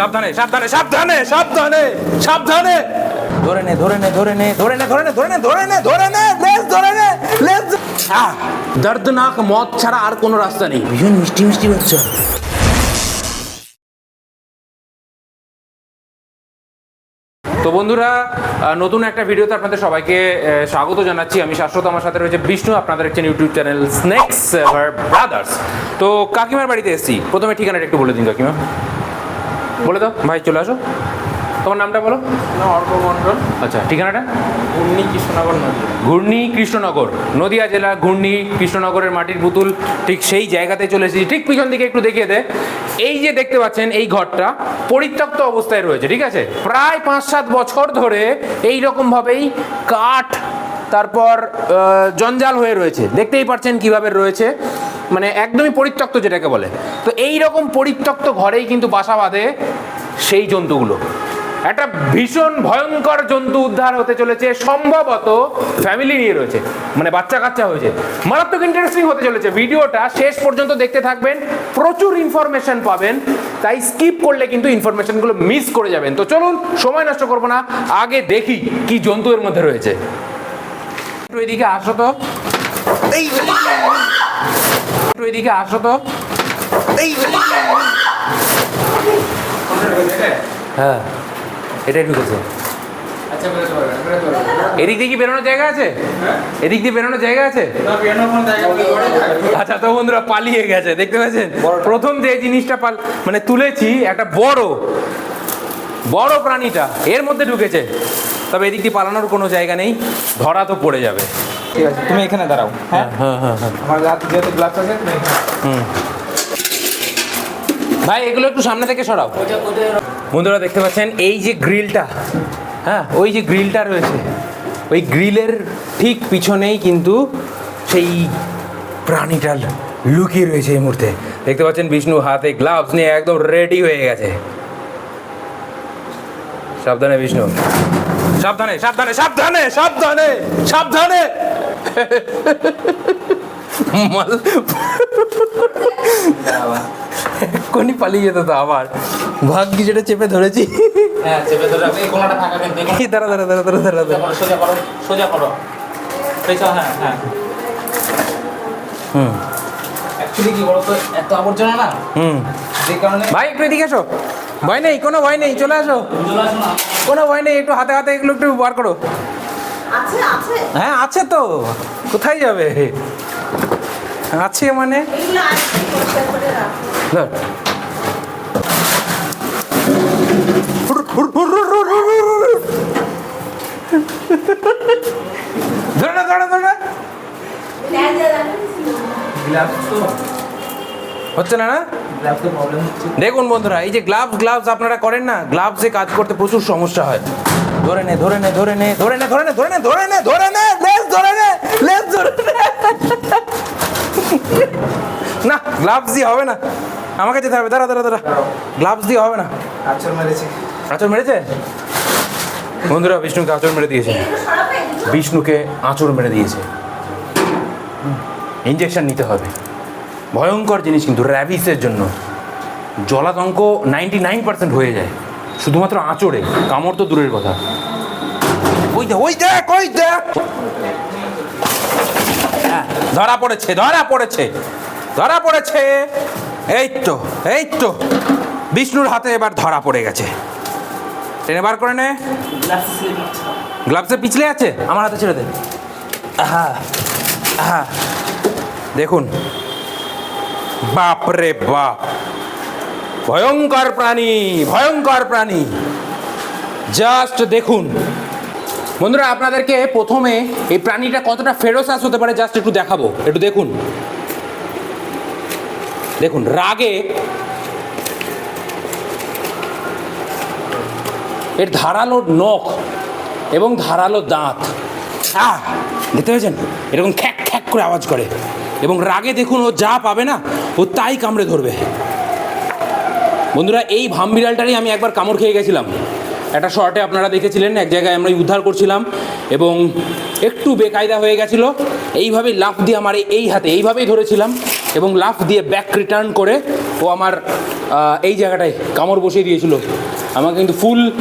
সাবধানে সাবধানে সাবধানে সাবধানে সাবধানে। ধরে নে ধরে নে ধরে নে ধরে নে ধরে নে ধরে নে ধরে নে ধরে নে লেজ ধরে নে লেজ। দর্দনাক মত ছাড়া আর কোনো রাস্তা নেই। ভীষণ মিষ্টি মিষ্টি বাচ্চা তো বন্ধুরা নতুন একটা ভিডিওতে আপনাদের সবাইকে স্বাগত জানাচ্ছি। আমি শাশ্বত আমার সাথে রয়েছে বিষ্ণু আপনাদের একটি ইউটিউব চ্যানেল স্নেক্স ব্রাদার্স তো কাকিমার বাড়িতে এসেছি। প্রথমে ঠিকানাটা একটু বলে দিন কাকিমা। বলে দাও। ভাই চলে আসো। তোমার নামটা বলো। অর্ক মণ্ডল। আচ্ছা ঠিকানাটা? উন্নি কৃষ্ণনগর নদী। ঘূর্ণি কৃষ্ণনগর নদিয়া জেলা ঘূর্ণি কৃষ্ণনগরের মাটির পুতুল। ঠিক সেই জায়গাতে চলে এসেছি। ঠিক পিছন দিকে একটু দেখিয়ে দে। এই যে দেখতে পাচ্ছেন এই ঘরটা পরিত্যক্ত অবস্থায় রয়েছে ঠিক আছে? প্রায় পাঁচ সাত বছর ধরে এই রকমভাবেই কাঠ তারপর জঞ্জাল হয়ে রয়েছে। দেখতেই পাচ্ছেন কীভাবে রয়েছে। মানে একদমই পরিত্যক্ত যেটাকে বলে তো এই রকম পরিত্যক্ত ঘরেই কিন্তু বাসা বাঁধে সেই জন্তুগুলো একটা ভীষণ ভয়ঙ্কর জন্তু উদ্ধার হতে চলেছে সম্ভবত ফ্যামিলি নিয়ে রয়েছে মানে বাচ্চা কাচ্চা হয়েছে মারাত্মক ইন্টারেস্টিং হতে চলেছে ভিডিওটা শেষ পর্যন্ত দেখতে থাকবেন প্রচুর ইনফরমেশন পাবেন তাই স্কিপ করলে কিন্তু ইনফরমেশনগুলো মিস করে যাবেন তো চলুন সময় নষ্ট করব না আগে দেখি কি জন্তু এর মধ্যে রয়েছে একটু এদিকে আসো তো এই একটু এদিকে আসো তো। হ্যাঁ এটাই ঢুকেছে। আচ্ছা এদিক দিয়ে কি বেরোনোর জায়গা আছে? এদিক দিয়ে বেরোনোর জায়গা আছে? না বেরোনোর কোনো জায়গা নেই, ঘরে থাকবে। আচ্ছা তো বন্ধুরা পালিয়ে গেছে দেখতে পাচ্ছেন? প্রথম যে জিনিসটা পাল মানে তুলেছি একটা বড় বড় প্রাণীটা এর মধ্যে ঢুকেছে। তবে এদিক দিয়ে পালানোর কোনো জায়গা নেই ধরা তো পড়ে যাবে। ঠিক আছে তুমি এখানে দাঁড়াও হ্যাঁ? হ্যাঁ হ্যাঁ হ্যাঁ আমার হাতে যেহেতু গ্লাভস আছে তুমি হুম। ভাই এগুলো একটু সামনে থেকে সরাও। বন্ধুরা দেখতে পাচ্ছেন এই যে গ্রিলটা হ্যাঁ ওই যে গ্রিলটা রয়েছে ওই গ্রিলের ঠিক পিছনেই কিন্তু সেই প্রাণীটা লুকিয়ে রয়েছে এই মুহূর্তে। দেখতে পাচ্ছেন বিষ্ণু হাতে গ্লাভস নিয়ে একদম রেডি হয়ে গেছে। সাবধানে বিষ্ণু। সাবধানে সাবধানে সাবধানে সাবধানে সাবধানে। মাল এক্ষুনি পালিয়ে যেত তো আবার। ভাগ্যি যেটা চেপে ধরেছি। হ্যাঁ চেপে ধরে দাঁড়া দাঁড়া দাঁড়া দাঁড়া দাঁড়া দাঁড়া। সোজা করো সোজা করো। হ্যাঁ হ্যাঁ। হুম। অ্যাকচুয়ালি কি বলতো এত আবর্জনা না? হুম। যে কারণে ভাই একটু এদিকে এসো। ভয় নেই কোনো ভয় নেই চলে আসো। চলে আসো না। কোনো ভয় নেই একটু হাতে হাতে এগুলো একটু বার করো। হ্যাঁ আছে তো কোথায় যাবে আছে মানে ধরে ধরে ধরে হচ্ছে না না দেখুন বন্ধুরা এই যে গ্লাভস গ্লাভস আপনারা করেন না গ্লাভসে কাজ করতে প্রচুর সমস্যা হয়। ধরে নে ধরে নে ধরে নে ধরে নে ধরে নে ধরে নে ধরে নে ধরে নে লেজ ধরে নে লেজ ধরে নে। না গ্লাভস দিয়ে হবে না। আমাকে যেতে হবে দাঁড়া দাঁড়া দাঁড়া। গ্লাভস দিয়ে হবে না। আচর মেরেছে। আঁচড় মেরেছে? বন্ধুরা বিষ্ণুকে আঁচড় মেরে দিয়েছে। বিষ্ণুকে আঁচড় মেরে দিয়েছে। ইঞ্জেকশন নিতে হবে। ভয়ঙ্কর জিনিস কিন্তু র্যাবিসের জন্য। জলাতঙ্ক নাইনটি নাইন পার্সেন্ট হয়ে যায়। শুধুমাত্র আঁচড়ে কামড় তো দূরের কথা। ওই দেখ ওই দেখ ওই দেখ হ্যাঁ, ধরা পড়েছে ধরা পড়েছে ধরা পড়েছে। এই তো এই তো। বিষ্ণুর হাতে এবার ধরা পড়ে গেছে। টেনে বার করে নে। গ্লাভসে পিছলে আছে? আমার হাতে ছেড়ে দে। হ্যাঁ হ্যাঁ। দেখুন বাপ রে বাপ ভয়ঙ্কর প্রাণী ভয়ঙ্কর প্রাণী। জাস্ট দেখুন। বন্ধুরা, আপনাদেরকে প্রথমে এই প্রাণীটা কতটা ফেরোসাস হতে পারে জাস্ট একটু দেখাবো। একটু দেখুন। দেখুন, রাগে এর ধারালো নখ এবং ধারালো দাঁত। দেখতে পেয়েছেন? এরকম খ্যাক খ্যাক করে আওয়াজ করে। এবং রাগে দেখুন ও যা পাবে না ও তাই কামড়ে ধরবে। বন্ধুরা, এই ভাম বিড়ালটারই আমি একবার কামড় খেয়ে গেছিলাম। একটা শর্টে আপনারা দেখেছিলেন, এক জায়গায় আমরা উদ্ধার করছিলাম এবং একটু বেকায়দা হয়ে গেছিল। এইভাবেই লাফ দিয়ে আমার এই- হাতে এইভাবেই ধরেছিলাম এবং লাফ দিয়ে ব্যাক রিটার্ন করে ও আমার এই জায়গাটায় কামড় বসিয়ে দিয়েছিল। আমাকে কিন্তু ফুল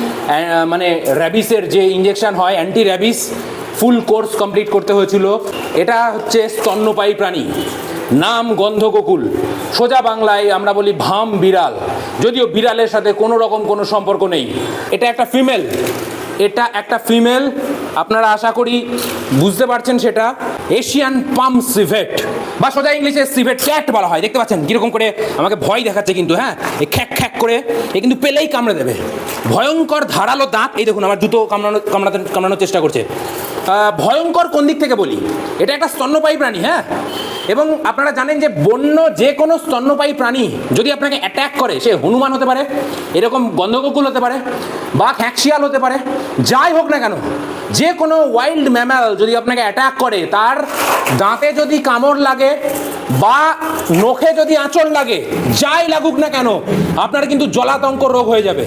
মানে র্যাবিসের যে ইঞ্জেকশান হয় anti rabies full course complete করতে হয়েছিল। এটা হচ্ছে স্তন্যপায়ী প্রাণী। নাম গন্ধ গন্ধগোকুল। সোজা বাংলায় আমরা বলি ভাম বিড়াল। যদিও বিড়ালের সাথে কোনো রকম কোনো সম্পর্ক নেই। এটা একটা ফিমেল। এটা একটা ফিমেল, আপনারা আশা করি বুঝতে পারছেন সেটা। এশিয়ান পাম সিভেট, বা সোজা ইংলিশে সিভেট ক্যাট বলা হয়। দেখতে পাচ্ছেন কীরকম করে আমাকে ভয় দেখাচ্ছে কিন্তু হ্যাঁ? এই খ্যাক খ্যাক করে, এ কিন্তু পেলেই কামড়ে দেবে। ভয়ঙ্কর ধারালো দাঁত, এই দেখুন, আমার জুতো কামড়ানো, কামড়াতে, কামড়ানোর চেষ্টা করছে। ভয়ঙ্কর কোন দিক থেকে বলি? এটা একটা স্তন্যপায়ী প্রাণী হ্যাঁ? এবং আপনারা জানেন যে বন্য যে কোনো স্তন্যপায়ী প্রাণী যদি আপনাকে অ্যাট্যাক করে, সে হনুমান হতে পারে, এরকম গন্ধগোকুল হতে পারে বা খ্যাকশিয়াল হতে পারে, যাই হোক না কেন, যে কোনো ওয়াইল্ড ম্যামাল যদি আপনাকে অ্যাটাক করে, তার দাঁতে যদি কামড় লাগে বা নখে যদি আঁচড় লাগে, যাই লাগুক না কেন, আপনার কিন্তু জলাতঙ্ক রোগ হয়ে যাবে।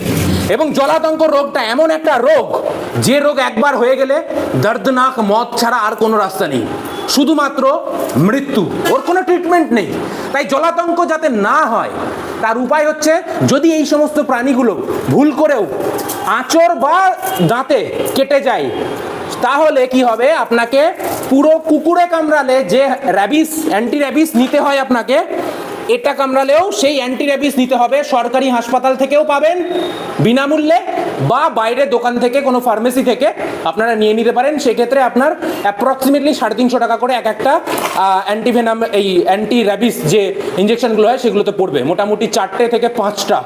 এবং জলাতঙ্ক রোগটা এমন একটা রোগ, যে রোগ একবার হয়ে গেলে দর্দনাক মদ ছাড়া আর কোনো রাস্তা নেই। শুধুমাত্র মৃত্যু। ওর কোনো ট্রিটমেন্ট নেই। তাই জলাতঙ্ক যাতে না হয়, তার উপায় হচ্ছে যদি এই সমস্ত প্রাণীগুলো ভুল করেও আঁচড় বা দাঁতে কেটে যায়, তাহলে কি হবে? আপনাকে পুরো কুকুরে কামড়ালে যে র্যাবিস অ্যান্টি র্যাবিস নিতে হয় আপনাকে এটা কামড়ালেও সেই অ্যান্টি র্যাবিস নিতে হবে। সরকারি হাসপাতাল থেকেও পাবেন। বিনামূল্যে বা বাইরে দোকান থেকে, কোনো ফার্মেসি থেকে আপনারা নিয়ে নিতে পারেন। সেক্ষেত্রে আপনার অ্যাপ্রক্সিমেটলি সাড়ে তিনশো টাকা করে এক একটা অ্যান্টিভেনাম এই অ্যান্টি র্যাবিস যে ইঞ্জেকশনগুলো হয়, সেগুলোতে পড়বে। মোটামুটি চারটে থেকে পাঁচটা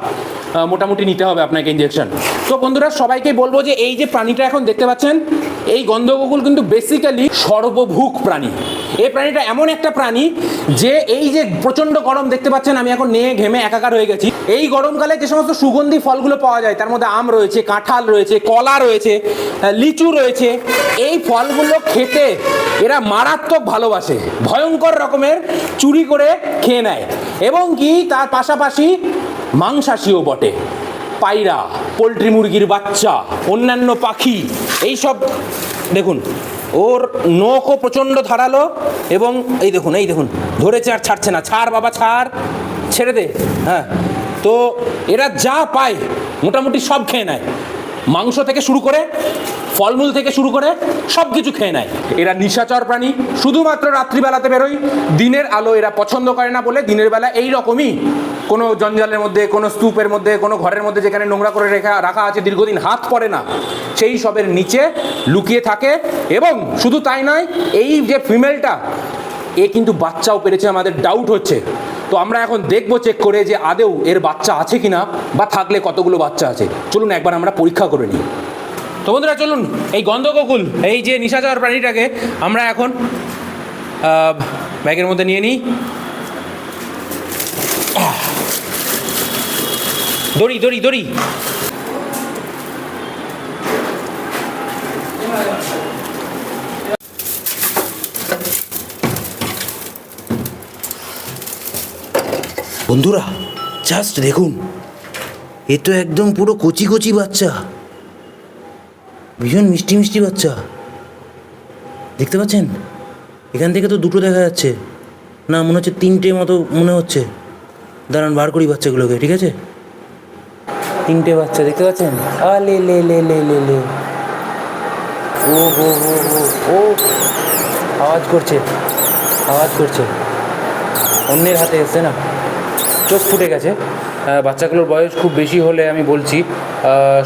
মোটামুটি নিতে হবে আপনাকে ইঞ্জেকশন তো বন্ধুরা, সবাইকে বলব যে এই যে প্রাণীটা এখন দেখতে পাচ্ছেন, এই গন্ধগোকুল কিন্তু বেসিক্যালি সর্বভুক প্রাণী। এই প্রাণীটা এমন একটা প্রাণী যে এই যে প্রচণ্ড গরম দেখতে পাচ্ছেন, আমি এখন নিয়ে ঘেমে একাকার হয়ে গেছি। এই গরমকালে যে সমস্ত সুগন্ধি ফলগুলো পাওয়া যায়, তার মধ্যে আম রয়েছে, কাঁঠাল রয়েছে, কলা রয়েছে লিচু রয়েছে, এই ফলগুলো খেতে এরা মারাত্মক ভালোবাসে, ভয়ঙ্কর রকমের চুরি করে খেয়ে নেয়। এবং কি তার পাশাপাশি মাংসাশীও বটে, পায়রা, পোলট্রি মুরগির বাচ্চা, অন্যান্য পাখি, এইসব, দেখুন ওর নখও প্রচণ্ড ধারালো এবং এই দেখুন এই দেখুন, ধরেছে আর ছাড়ছে না। ছাড় বাবা, ছাড়। ছেড়ে দে। হ্যাঁ। তো এরা যা পায়, মোটামুটি সব খেয়ে নেয়। মাংস থেকে শুরু করে, ফলমূল থেকে শুরু করে সব কিছু খেয়ে নেয়। এরা নিশাচর প্রাণী, শুধুমাত্র রাত্রিবেলাতে বেরোয়। দিনের আলো এরা পছন্দ করে না বলে দিনের বেলা এই রকমই কোনো জঞ্জালের মধ্যে, কোনো স্তূপের মধ্যে, কোনো ঘরের মধ্যে যেখানে নোংরা করে রেখা, রাখা আছে, দীর্ঘদিন হাত পড়ে না। সেই সবের নিচে লুকিয়ে থাকে এবং শুধু তাই নয়, এই যে ফিমেলটা এ কিন্তু বাচ্চাও পেরেছে, আমাদের ডাউট হচ্ছে। তো আমরা এখন দেখব চেক করে যে আদেও এর বাচ্চা আছে কিনা বা থাকলে কতগুলো বাচ্চা আছে। চলুন একবার আমরা পরীক্ষা করে নিই। তো বন্ধুরা, চলুন, এই গন্ধগোকুল, এই যে নিশা নিশাচর প্রাণীটাকে আমরা এখন ব্যাগের মধ্যে নিয়ে নিই। দড়ি দড়ি দড়ি। বন্ধুরা জাস্ট দেখুন, এ তো একদম পুরো কচি কচি বাচ্চা, ভীষণ মিষ্টি মিষ্টি বাচ্চা। দেখতে পাচ্ছেন? এখান থেকে তো দুটো দেখা যাচ্ছে। না, মনে হচ্ছে তিনটে মতো মনে হচ্ছে। দাঁড়ান, বার করি বাচ্চাগুলোকে, ঠিক আছে? তিনটে বাচ্চা, দেখতে পাচ্ছেন? আ, লে লে লে লে লে লে। ও হো হো হো ও, আওয়াজ করছে আওয়াজ করছে। অন্যের হাতে এসছে না? চোখ ফুটে গেছে। বাচ্চাগুলোর বয়স খুব বেশি হলে আমি বলছি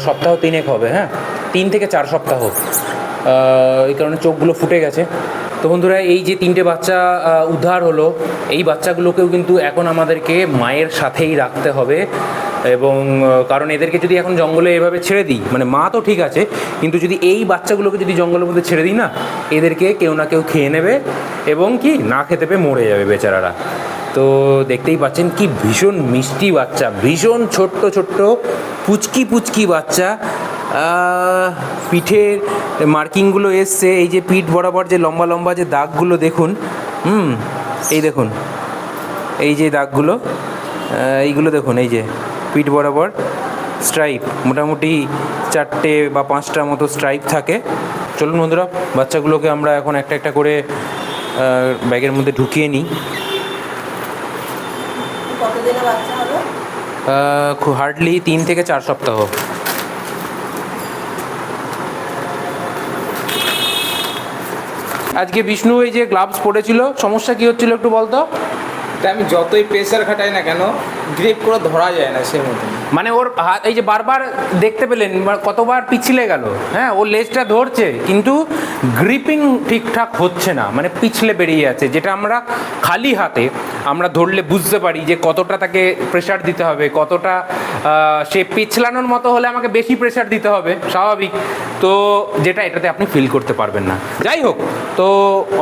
সপ্তাহ তিনেক হবে হ্যাঁ? তিন থেকে চার সপ্তাহ। এই কারণে চোখগুলো ফুটে গেছে। তো বন্ধুরা, এই যে তিনটে বাচ্চা উদ্ধার হলো, এই বাচ্চাগুলোকেও কিন্তু এখন আমাদেরকে মায়ের সাথেই রাখতে হবে। এবং কারণ এদেরকে যদি এখন জঙ্গলে এভাবে ছেড়ে দিই মানে মা তো ঠিক আছে, কিন্তু যদি এই বাচ্চাগুলোকে যদি জঙ্গলের মধ্যে ছেড়ে দিই না, এদেরকে কেউ না কেউ খেয়ে নেবে এবং কি, না খেতে পেয়ে মরে যাবে বেচারারা। তো দেখতেই পাচ্ছেন কি ভীষণ মিষ্টি বাচ্চা, ভীষণ ছোট্ট ছোট্ট, পুচকি পুচকি বাচ্চা। পিঠের মার্কিংগুলো এসছে, এই যে পিঠ বরাবর যে লম্বা লম্বা যে দাগগুলো দেখুন, হুম, এই দেখুন, এই যে দাগগুলো এইগুলো দেখুন, এই যে পিঠ বরাবর স্ট্রাইপ মোটামুটি চারটে বা পাঁচটা মতো স্ট্রাইপ থাকে। চলুন বন্ধুরা, বাচ্চাগুলোকে আমরা এখন একটা একটা করে ব্যাগের মধ্যে ঢুকিয়ে নিই। কতদিনে বাচ্চা হবে? হার্ডলি তিন থেকে চার সপ্তাহ। আজকে বিষ্ণু এই যে গ্লাভস পরেছিল সমস্যা কি হচ্ছিল একটু বলতো? আমি যতই প্রেশার খাটাই না কেন গ্রিপ করে ধরা যায় না সেই মতন মানে ওর হাত এই যে বারবার দেখতে পেলেন কতবার পিছলে গেল হ্যাঁ ওর লেজটা ধরছে, কিন্তু গ্রিপিং ঠিকঠাক হচ্ছে না মানে পিছলে বেরিয়ে যাচ্ছে, যেটা আমরা খালি হাতে আমরা ধরলে বুঝতে পারি যে কতটা তাকে প্রেশার দিতে হবে, কতটা সে পিছলানোর মতো হলে আমাকে বেশি প্রেশার দিতে হবে, স্বাভাবিক। তো যেটা এটাতে আপনি ফিল করতে পারবেন না। যাই হোক, তো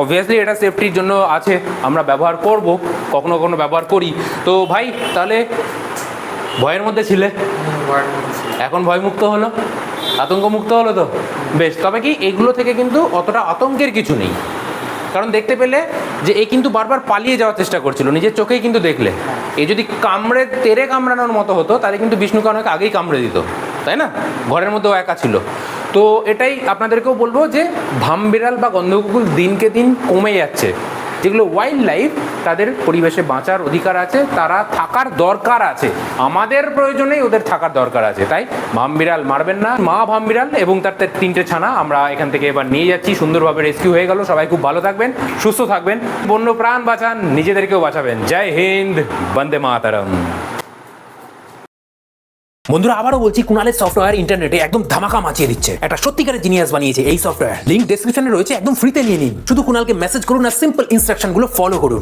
অবভিয়াসলি এটা সেফটির জন্য আছে, আমরা ব্যবহার করব, কখনো কখনো ব্যবহার করি। তো ভাই, তাহলে ভয়ের মধ্যে ছিলে? এখন ভয়মুক্ত হলো? আতঙ্ক মুক্ত হলো তো? বেশ, তবে কি এগুলো থেকে কিন্তু অতটা আতঙ্কের কিছু নেই। কারণ দেখতে পেলে যে এ কিন্তু বারবার পালিয়ে যাওয়ার চেষ্টা করছিল, নিজের চোখেই কিন্তু দেখলে। এ যদি কামড়ে, তেরে কামড়ানোর মতো হতো, তাহলে কিন্তু বিষ্ণুকে অনেক আগেই কামড়ে দিত, তাই না? ঘরের মধ্যেও একা ছিল। তো এটাই আপনাদেরকেও বলব যে ভামবিড়াল বা গন্ধকুকুর দিনকে দিন কমে যাচ্ছে। যেগুলো ওয়াইল্ড লাইফ তাদের পরিবেশে বাঁচার অধিকার আছে, তারা থাকার দরকার আছে। আমাদের প্রয়োজনে ওদের থাকার দরকার আছে, তাই ভাম বিড়াল মারবেন না, মা ভাম বিড়াল এবং তার তিনটে ছানা আমরা এখান থেকে এবার নিয়ে যাচ্ছি, সুন্দরভাবে রেস্কিউ হয়ে গেল, সবাই খুব ভালো থাকবেন, সুস্থ থাকবেন বন্য প্রাণ বাঁচান, নিজেদেরকেও বাঁচাবেন। জয় হিন্দ, বন্দে মাতারম। বন্ধুরা, আবারও বলছি কুনালের সফটওয়্যার ইন্টারনেটে একদম ধামাকা মাচিয়ে দিচ্ছে। একটা সত্যিকারের জিনিয়াস বানিয়েছে এই সফটওয়্যার লিঙ্ক ডেসক্রিপশনে রয়েছে, একদম ফ্রিতে নিয়ে নিন। শুধু কুনালকে মেসেজ করুন আর সিম্পল ইনস্ট্রাকশনগুলো ফলো করুন।